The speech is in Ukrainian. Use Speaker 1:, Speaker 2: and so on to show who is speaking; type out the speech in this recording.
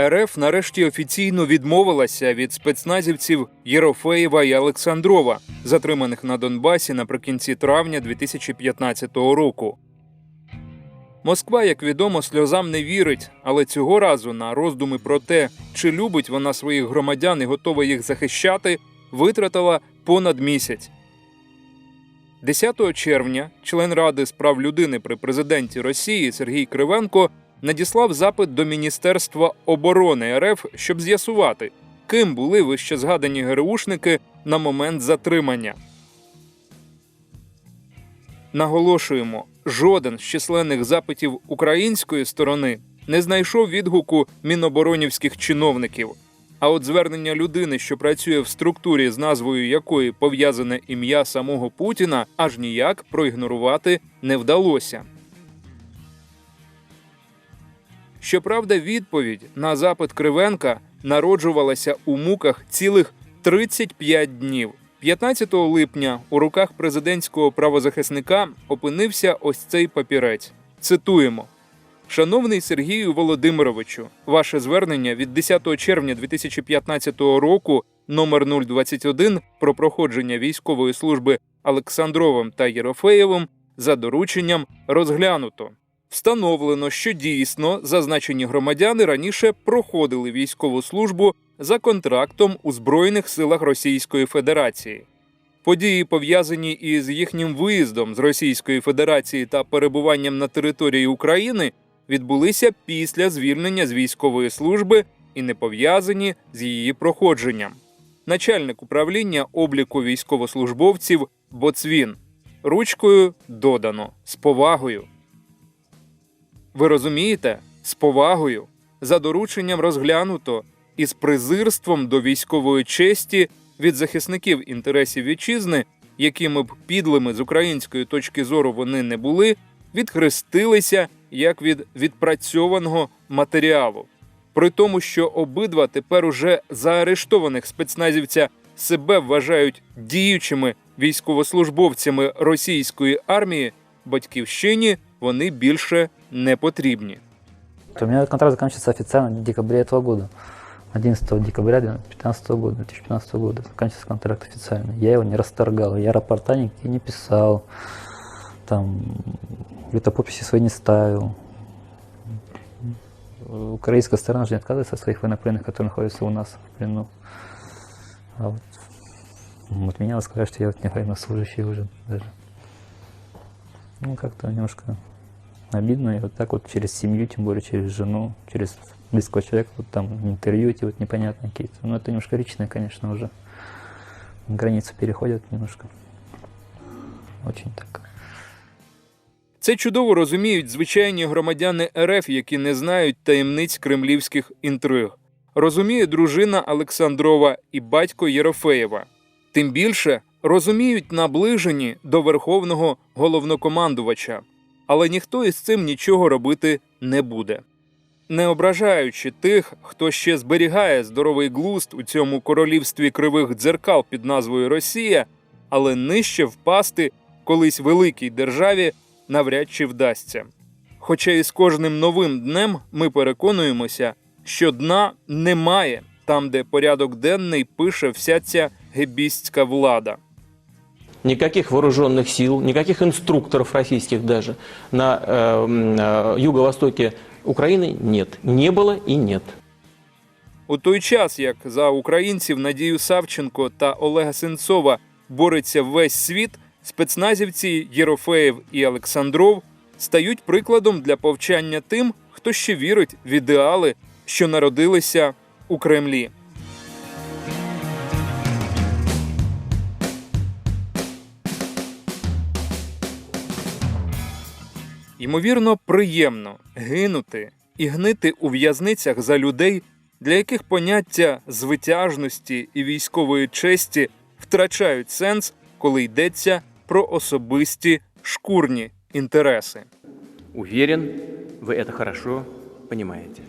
Speaker 1: РФ нарешті офіційно відмовилася від спецназівців Єрофеєва і Олександрова, затриманих на Донбасі наприкінці травня 2015 року. Москва, як відомо, сльозам не вірить, але цього разу на роздуми про те, чи любить вона своїх громадян і готова їх захищати, витратила понад місяць. 10 червня член Ради з прав людини при президенті Росії Сергій Кривенко надіслав запит до Міністерства оборони РФ, щоб з'ясувати, ким були вище згадані ГРУшники на момент затримання. Наголошуємо, жоден з численних запитів української сторони не знайшов відгуку міноборонівських чиновників. А от звернення людини, що працює в структурі, з назвою якої пов'язане ім'я самого Путіна, аж ніяк проігнорувати не вдалося. Щоправда, відповідь на запит Кривенка народжувалася у муках цілих 35 днів. 15 липня у руках президентського правозахисника опинився ось цей папірець. Цитуємо: Шановний Сергію Володимировичу, ваше звернення від 10 червня 2015 року номер 021 про проходження військової служби Олександровим та Єрофеєвим за дорученням розглянуто. Встановлено, що дійсно зазначені громадяни раніше проходили військову службу за контрактом у Збройних силах Російської Федерації. Події, пов'язані із їхнім виїздом з Російської Федерації та перебуванням на території України, відбулися після звільнення з військової служби і не пов'язані з її проходженням. Начальник управління обліку військовослужбовців Боцвін. Ручкою додано з повагою. Ви розумієте? З повагою, за дорученням розглянуто і з презирством до військової честі від захисників інтересів вітчизни, якими б підлими з української точки зору вони не були, відхрестилися як від відпрацьованого матеріалу. При тому, що обидва тепер уже заарештованих спецназівця себе вважають діючими військовослужбовцями російської армії, батьківщині вони більше не потрібні.
Speaker 2: У меня контракт заканчивается официально в декабре этого года. 11 декабря 2015 года, 2015 года заканчивается контракт официально. Я его не расторгал, я рапорта никакие не писал, там где-то подписи свои не ставил. Украинская сторона же не отказывается от своих военнопленных, которые находятся у нас в плену. А вот, вот меня надо сказать, что я вот не военнослужащий уже даже. Ну, как-то немножко обидно, и вот так вот через семью, тем более через жену, через близкого человека, вот там интервью эти вот непонятные какие-то. Ну, это немножко личное, конечно, уже. Границы переходят немножко. Очень так.
Speaker 1: Це чудово розуміють звичайні громадяни РФ, які не знають таємниць кремлівських інтриг. Розуміє дружина Олександрова і батько Єрофеєва. Тим більше розуміють наближені до верховного головнокомандувача, але ніхто із цим нічого робити не буде. Не ображаючи тих, хто ще зберігає здоровий глузд у цьому королівстві кривих дзеркал під назвою Росія, але нижче впасти колись великій державі навряд чи вдасться. Хоча із кожним новим днем ми переконуємося, що дна немає там, де порядок денний пише вся ця гебістська влада
Speaker 3: Никаких вооруженных сил, никаких инструкторов российских даже на э, м, э, юго-востоке Украины нет. Не было и нет.
Speaker 1: У той час, як за українців Надію Савченко та Олега Сенцова бореться весь світ, спецназівці Єрофеєв і Олександров стають прикладом для повчання тим, хто ще вірить в ідеали, що народилися у Кремлі. Ймовірно, приємно гинути і гнити у в'язницях за людей, для яких поняття звитяжності і військової честі втрачають сенс, коли йдеться про особисті шкурні інтереси.
Speaker 4: Уверен, ви це хорошо понимаете.